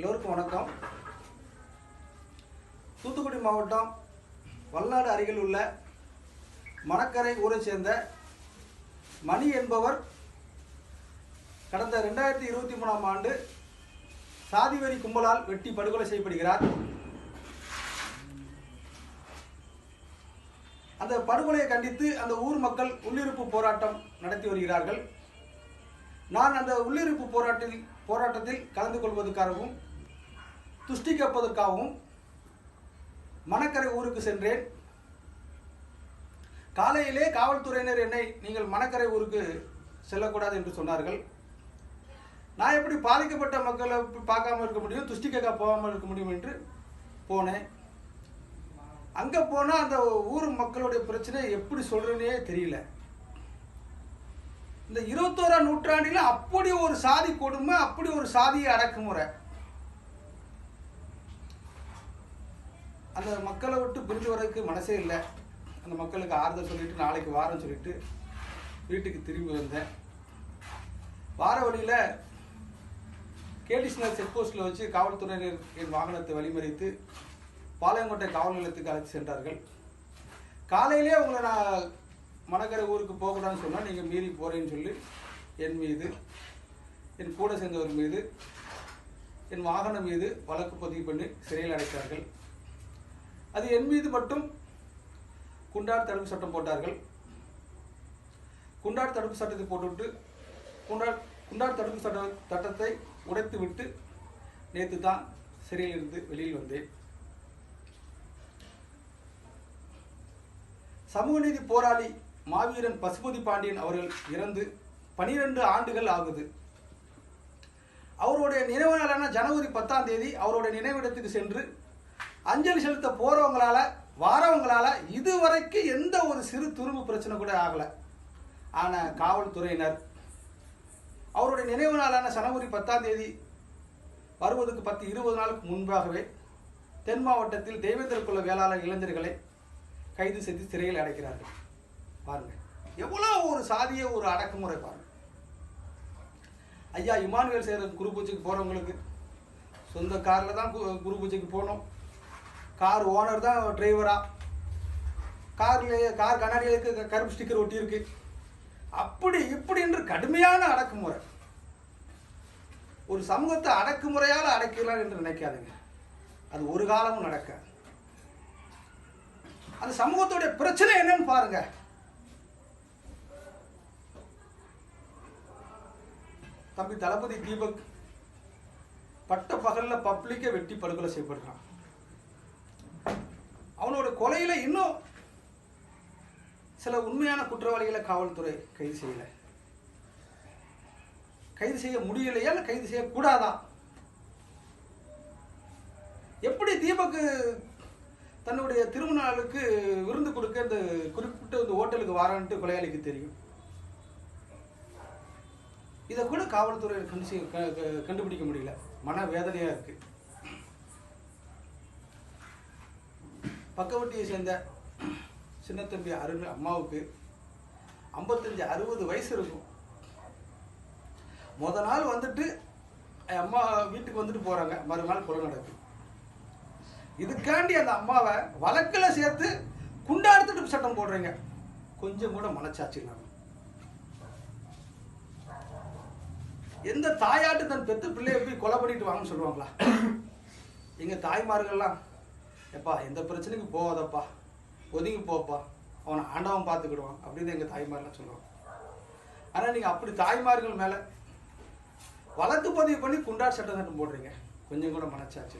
எல்லோருக்கும் வணக்கம். தூத்துக்குடி மாவட்டம் வல்நாடு அருகில் உள்ள மணக்கரை ஊரை சேர்ந்த மணி என்பவர் கடந்த ரெண்டாயிரத்தி இருபத்தி மூணாம் ஆண்டு சாதிவெறி கும்பலால் வெட்டி படுகொலை செய்யப்படுகிறார். அந்த படுகொலையை கண்டித்து அந்த ஊர் மக்கள் உள்ளிருப்பு போராட்டம் நடத்தி வருகிறார்கள். நான் அந்த உள்ளிருப்பு போராட்டத்தில் போராட்டத்தில் கலந்து கொள்வதற்காகவும் துஷ்டி கேட்பதற்காகவும் மணக்கரை ஊருக்கு சென்றேன். காலையிலே காவல்துறையினர் என்னை நீங்கள் மணக்கரை ஊருக்கு செல்லக்கூடாது என்று சொன்னார்கள். நான் எப்படி பாதிக்கப்பட்ட மக்களை பார்க்காம இருக்க முடியும் துஷ்டி கேட்க போகாமல் இருக்க முடியும் என்று போனேன். அங்கே போனால் அந்த ஊர் மக்களுடைய பிரச்சனை எப்படி சொல்கிறேனே தெரியல. இந்த இருபத்தோராம் நூற்றாண்டில் அப்படி ஒரு சாதி கொடுமை அப்படி ஒரு சாதிய அடக்குமுறை. அந்த மக்களை விட்டு பிரிஞ்சு வரதுக்கு மனசே இல்லை. அந்த மக்களுக்கு ஆறுதல் சொல்லிட்டு நாளைக்கு வாரம் சொல்லிட்டு வீட்டுக்கு திரும்பி வந்தேன். வார வழியில் கேடிஸ்னர் செக் போஸ்ட்டில் வச்சு காவல்துறையினர் என் வாகனத்தை வழிமறித்து பாளையங்கோட்டை காவல் நிலையத்துக்கு அழைத்து சென்றார்கள். காலையிலே உங்களை நான் மணக்கரை ஊருக்கு போகக்கூடாதுன்னு சொன்னால் நீங்கள் மீறி போகிறேன்னு சொல்லி என் மீது என் கூட சேர்ந்தவர் மீது என் வாகனம் மீது வழக்கு பதிவு பண்ணி சிறையில் அடைத்தார்கள். அது என் மீது மட்டும் குண்டார் தடுப்பு சட்டம் போட்டார்கள். குண்டார் தடுப்பு சட்டத்தை போட்டுவிட்டு குண்டார் குண்டார் தடுப்பு சட்ட சட்டத்தை உடைத்து விட்டு நேற்று தான் சிறையிலிருந்து வெளியில் வந்தேன். சமூக நீதி போராளி மாவீரன் பசுபதி பாண்டியன் அவர்கள் இறந்து பனிரெண்டு ஆண்டுகள் ஆகுது. அவருடைய நினைவு நாளான ஜனவரி பத்தாம் தேதி அவருடைய நினைவிடத்துக்கு சென்று அஞ்சலி செலுத்த போகிறவங்களால வாரவங்களால இதுவரைக்கும் எந்த ஒரு சிறு துரும்பு பிரச்சனை கூட ஆகலை. ஆன காவல்துறையினர் அவருடைய நினைவு நாளான ஜனவரி பத்தாம் தேதி வருவதற்கு பத்து இருபது நாளுக்கு முன்பாகவே தென் மாவட்டத்தில் தெய்வேந்திர குல வேளாளர் இளைஞர்களை கைது செய்து சிறையில் அடைக்கிறார்கள். பாருங்கள் எவ்வளோ ஒரு சாதிய ஒரு அடக்குமுறை பாருங்கள் ஐயா இமானுவேல் சேரன் குரு பூஜைக்கு போகிறவங்களுக்கு சொந்த காரில் தான் கு- குரு பூஜைக்கு போகணும் கார் ஓனர் தான் டிரைவராக கார்லேயே கார் கண்ணாடிகளுக்கு கருப்பு ஸ்டிக்கர் ஒட்டியிருக்கு. அப்படி இப்படி என்று கடுமையான அடக்குமுறை. ஒரு சமூகத்தை அடக்குமுறையால் அடக்கலாம் என்று நினைக்காதுங்க. அது ஒரு காலமும் நடக்காது. அந்த சமூகத்துடைய பிரச்சனை என்னன்னு பாருங்க. தம்பி தளபதி தீபக் பட்ட பகலில் பப்ளிக்கை வெட்டி படுகொலை செய்யப்படுறான். அவனோட கொலையில இன்னும் சில உண்மையான குற்றவாளிகளை காவல்துறை கைது செய்யலை. கைது செய்ய முடியலையா? இல்லை கைது செய்யக்கூடாதா எப்படி தீபக்கு தன்னுடைய திருமணாளுக்கு விருந்து கொடுக்க இந்த குறிப்பிட்ட இந்த ஹோட்டலுக்கு வரான்ட்டு கொலையாளிக்கு தெரியும்? இதை கூட காவல்துறை கண்டு செய்ய- க- க- கண்டுபிடிக்க முடியல. மன வேதனையாக இருக்குது பக்கவட்டியை சேர்ந்த சின்னத்தம்பி அருண் அம்மாவுக்கு ஐம்பத்தஞ்சு அறுபது வயசு இருக்கும். முத நாள் வந்துட்டு அம்மா வீட்டுக்கு வந்துட்டு போறாங்க. மறுநாள் கொலை நடக்குது. இதுக்காண்டி அந்த அம்மாவை வழக்கில் சேர்த்து குண்டாடுத்துட்டு சட்டம் போடுறீங்க. கொஞ்சம் கூட மனச்சாட்சி இல்லாமல் எந்த தாயாட்டு தன் பெத்து பிள்ளைய போய் கொலை பண்ணிட்டு வாங்கன்னு சொல்லுவாங்களா? எங்க தாய்மார்கள்லாம் எப்பா எந்த பிரச்சனைக்கு போகாதப்பா. ஒதுங்கி போப்பா. அவனை ஆண்டவன் பார்த்துக்கிடுவான். அப்படின்னு எங்கள் தாய்மாரெலாம் சொல்லுவாங்க. ஆனால் நீங்க அப்படி தாய்மார்கள் மேல வளர்த்து பதிவு பண்ணி குண்டாட் சட்டம் சட்டம் போடுறீங்க. கொஞ்சம் கூட மனச்சாச்சு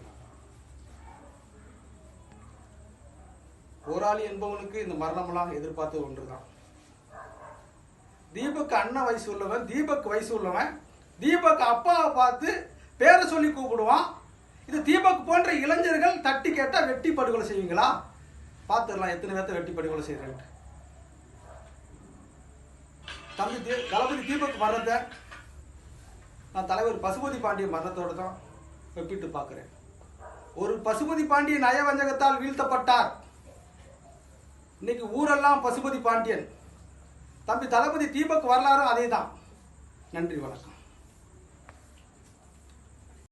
போராளி என்பவனுக்கு இந்த மரணமெல்லாம் எதிர்பார்த்து ஒன்றுதான். தீபக் அண்ணன் வயசு உள்ளவன் தீபக் வயசு உள்ளவன் தீபக் அப்பாவை பார்த்து பேரை சொல்லி கூப்பிடுவான். இது தீபக் போன்ற இளைஞர்கள் தட்டி கேட்டால் வெட்டி படுகொலை செய்வீங்களா? பார்த்துடலாம் எத்தனை பேர்த்த வெட்டி படுகொலை செய்கிறேன் தம்பி தீ- தளபதி தீபக் மரணத்தை நான் தலைவர் பசுபதி பாண்டியன் மரணத்தோட தான் ஒப்பிட்டு பார்க்குறேன் ஒரு பசுபதி பாண்டியன் நயவஞ்சகத்தால் வீழ்த்தப்பட்டார். இன்னைக்கு ஊரெல்லாம் பசுபதி பாண்டியன். தம்பி தளபதி தீபக் வரலாறும் அதே தான் நன்றி வணக்கம்.